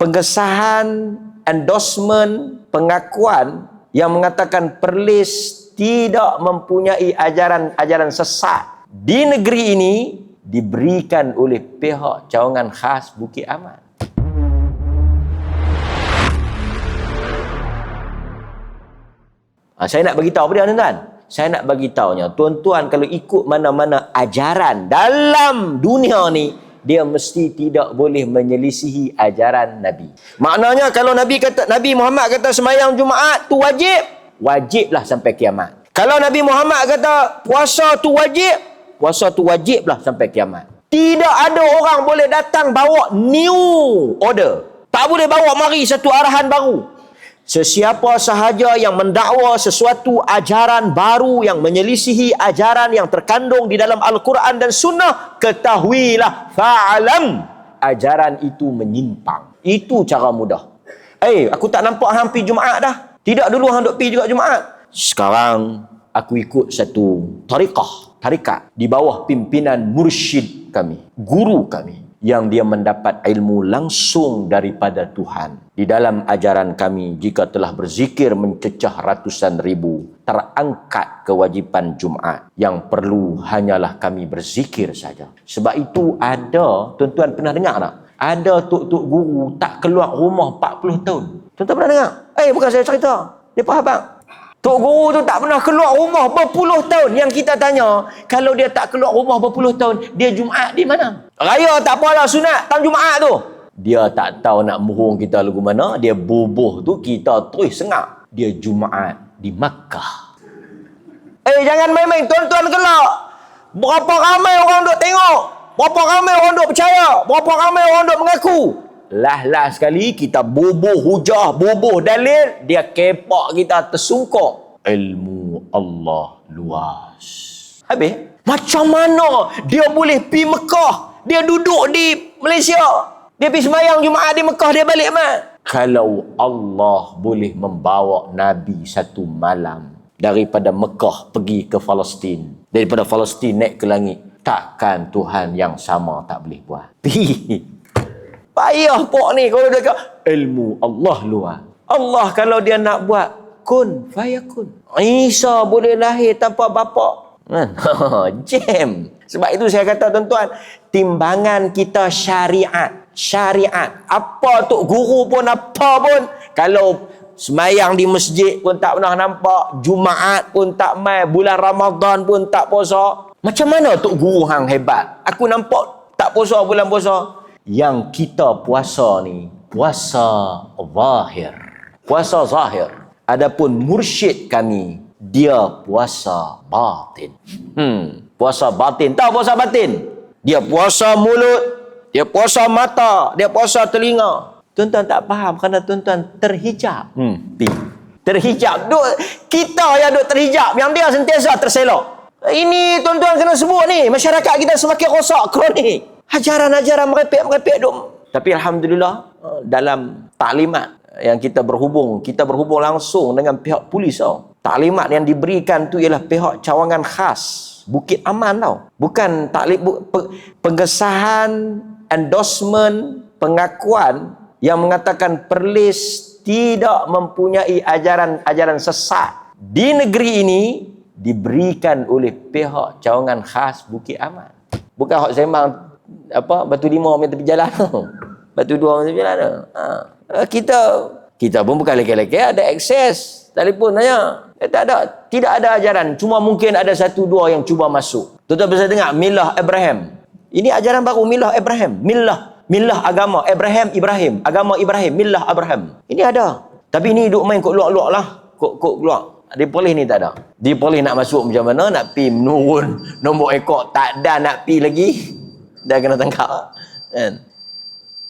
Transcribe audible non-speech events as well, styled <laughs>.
pengesahan endorsement pengakuan yang mengatakan Perlis tidak mempunyai ajaran-ajaran sesat di negeri ini diberikan oleh pihak cawangan khas Bukit Aman. Ha, saya nak bagi tahu apa dia tuan-tuan? Saya nak bagi tahunya, tuan-tuan kalau ikut mana-mana ajaran dalam dunia ni, dia mesti tidak boleh menyelisihi ajaran Nabi. Maknanya kalau Nabi kata Nabi Muhammad kata semayang Jumaat tu wajib, wajiblah sampai kiamat. Kalau Nabi Muhammad kata puasa tu wajib, puasa tu wajiblah sampai kiamat. Tidak ada orang boleh datang bawa new order. Tak boleh bawa mari satu arahan baru. Sesiapa sahaja yang mendakwa sesuatu ajaran baru yang menyelisihi ajaran yang terkandung di dalam Al-Quran dan Sunnah, ketahuilah fa'alam ajaran itu menyimpang. Itu cara mudah. Eh, aku tak nampak hang pergi Jumaat dah. Tidak dulu hang duk pergi juga Jumaat. Sekarang aku ikut satu tariqah, tarikat di bawah pimpinan mursyid kami, guru kami yang dia mendapat ilmu langsung daripada Tuhan. Di dalam ajaran kami, jika telah berzikir mencecah ratusan ribu, terangkat kewajipan Jumaat. Yang perlu hanyalah kami berzikir saja. Sebab itu ada, tuan-tuan pernah dengar tak? Ada tuk-tuk guru tak keluar rumah 40 tahun. Tuan-tuan pernah dengar? Eh, bukan saya cerita. Dia faham tak? Tok guru tu tak pernah keluar rumah berpuluh tahun. Yang kita tanya, kalau dia tak keluar rumah berpuluh tahun, dia Jumaat di mana? Raya tak apalah sunat, tam Jumaat tu. Dia tak tahu nak murung kita lagu mana, dia bubuh tu kita terus sengak. Dia Jumaat di Makkah. Eh jangan main-main, tuan-tuan kelak. Berapa ramai orang duk tengok? Berapa ramai orang duk percaya? Berapa ramai orang duk mengaku? Lah-lah sekali kita bubuh hujah, bubuh dalil, dia kepak kita tersungkuk. Ilmu Allah luas. Habis? Macam mana dia boleh pi Mekah? Dia duduk di Malaysia. Dia pergi sembahyang Jumaat di Mekah, dia balik mana? Kalau Allah boleh membawa Nabi satu malam daripada Mekah pergi ke Palestin, daripada Palestin naik ke langit, takkan Tuhan yang sama tak boleh buat. <laughs> Payah pok ni kalau dia kata ilmu Allah luar. Allah kalau dia nak buat kun fayakun. Isa boleh lahir tanpa bapa. Kan? <laughs> Jam. Sebab itu saya kata tuan-tuan, timbangan kita syariat. Syariat. Apa tu guru pun apa pun. Kalau semayang di masjid pun tak pernah nampak. Jumaat pun tak mai. Bulan Ramadan pun tak puasa. Macam mana tu guru hang hebat? Aku nampak tak puasa bulan puasa yang kita puasa ni puasa zahir. Puasa zahir. Adapun mursyid kami dia puasa batin. Hmm puasa batin. Tahu puasa batin. Dia puasa mulut dia puasa mata dia puasa telinga. Tuan-tuan tak faham kerana tuan-tuan terhijab. Hmm terhijab. Duk kita yang duk terhijab yang dia sentiasa terselok ini tuan-tuan kena sebut ni. Masyarakat kita semakin rosak kronik ajaran-ajaran merepek-merepek duk. Tapi Alhamdulillah eh, dalam taklimat yang kita berhubung, kita berhubung langsung dengan pihak polis tau. Taklimat yang diberikan tu ialah pihak cawangan khas Bukit Aman tau. Bukan taklim bu, pe, pengesahan, endorsement, pengakuan yang mengatakan Perlis tidak mempunyai ajaran-ajaran sesat di negeri ini diberikan oleh pihak cawangan khas Bukit Aman. Bukan hak sembang apa batu lima meter tepi jalan <laughs> batu dua meter tepi jalan ha. Eh, kita kita pun bukan lelaki-lelaki ada akses telefon tanya. Eh, tak ada. Tidak ada ajaran. Cuma mungkin ada satu dua yang cuba masuk. Tuan-tuan bisa dengar milah Abraham. Ini ajaran baru milah Abraham. Milah milah agama. Abraham Ibrahim. Agama Ibrahim milah Abraham. Ini ada. Tapi ini duk main kok luak-luak lah. Kok kok luak. Dia polis ni tak ada. Dia polis nak masuk macam mana, nak pi menurun nombor ekor tak ada nak pi lagi dah kena tangkap kan